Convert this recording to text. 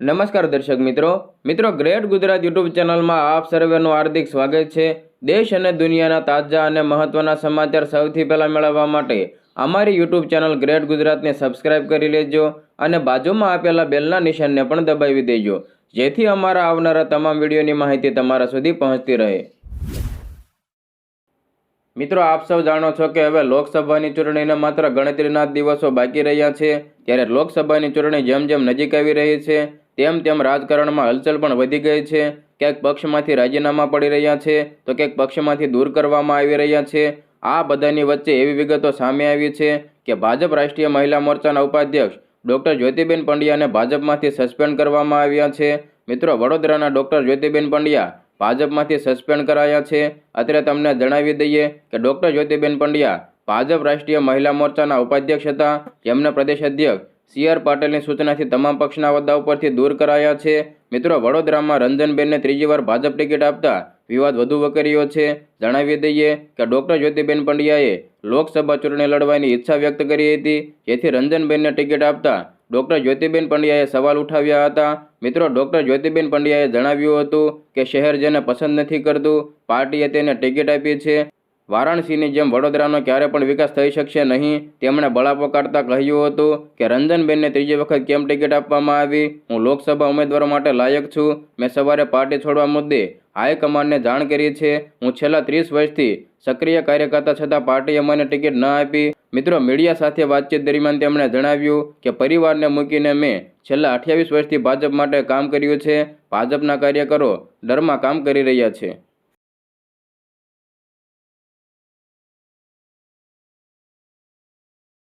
નમસ્કાર દર્શક મિત્રો. મિત્રો, ગ્રેટ ગુજરાત યુટ્યુબ ચેનલમાં આપ સર્વેનું હાર્દિક સ્વાગત છે. દેશ અને દુનિયાના તાજા અને મહત્વના સમાચાર સૌથી પહેલાં મેળવવા માટે અમારી યુટ્યુબ ચેનલ ગ્રેટ ગુજરાતને સબસ્ક્રાઇબ કરી લેજો અને બાજુમાં આપેલા બેલના નિશાનને પણ દબાવી દેજો. જેથી અમારા આવનારા તમામ વિડીયોની માહિતી તમારા સુધી પહોંચતી રહે. મિત્રો, આપ સૌ જાણો છો કે હવે લોકસભાની ચૂંટણીને માત્ર ગણતરીના દિવસો બાકી રહ્યા છે. ત્યારે લોકસભાની ચૂંટણી જેમ જેમ નજીક આવી રહી છે તેમ તેમ રાજકારણમાં હલચલ પણ વધી ગઈ છે. ક્યાંક પક્ષમાંથી રાજીનામા પડી રહ્યા છે, તો ક્યાંક પક્ષમાંથી દૂર કરવામાં આવી રહ્યા છે. આ બધાની વચ્ચે એવી વિગતો સામે આવી છે કે ભાજપ રાષ્ટ્રીય મહિલા મોરચાના ઉપાધ્યક્ષ ડૉક્ટર જ્યોતિબેન પંડ્યાને ભાજપમાંથી સસ્પેન્ડ કરવામાં આવ્યા છે. મિત્રો, વડોદરાના ડૉક્ટર જ્યોતિબેન પંડ્યા ભાજપમાંથી સસ્પેન્ડ કરાયા છે. અત્યારે તમને જણાવી દઈએ કે ડૉક્ટર જ્યોતિબેન પંડ્યા ભાજપ રાષ્ટ્રીય મહિલા મોરચાના ઉપાધ્યક્ષ હતા. જેમના પ્રદેશ અધ્યક્ષ સી આર પાટીલની સૂચનાથી તમામ પક્ષના હોદ્દા ઉપરથી દૂર કરાયા છે. મિત્રો, વડોદરામાં રંજનબેનને ત્રીજી વાર ભાજપ ટિકિટ આપતા વિવાદ વધુ વકર્યો છે. જણાવી દઈએ કે ડૉક્ટર જ્યોતિબેન પંડ્યાએ લોકસભા ચૂંટણી લડવાની ઈચ્છા વ્યક્ત કરી હતી. જેથી રંજનબેનને ટિકિટ આપતા ડૉક્ટર જ્યોતિબેન પંડ્યાએ સવાલ ઉઠાવ્યા હતા. મિત્રો, ડૉક્ટર જ્યોતિબેન પંડ્યાએ જણાવ્યું હતું કે શહેર જેને પસંદ નથી કરતું, પાર્ટીએ તેને ટિકિટ આપી છે. વારાણસીની જેમ વડોદરાનો ક્યારે પણ વિકાસ થઈ શકશે નહીં, તેમણે બળાપો કાઢતા કહ્યું હતું કે રંજનબેનને ત્રીજી વખત કેમ ટિકિટ આપવામાં આવી? હું લોકસભા ઉમેદવારો માટે લાયક છું. મેં સવારે પાર્ટી છોડવા મુદ્દે હાઈકમાન્ડને જાણ કરી છે. હું છેલ્લા ત્રીસ વર્ષથી સક્રિય કાર્યકર્તા છતાં પાર્ટીએ મને ટિકિટ ન આપી. મિત્રો, મીડિયા સાથે વાતચીત દરમિયાન તેમણે જણાવ્યું કે પરિવારને મૂકીને મેં છેલ્લા અઠ્યાવીસ વર્ષથી ભાજપ માટે કામ કર્યું છે. ભાજપના કાર્યકરો ડરમાં કામ કરી રહ્યા છે.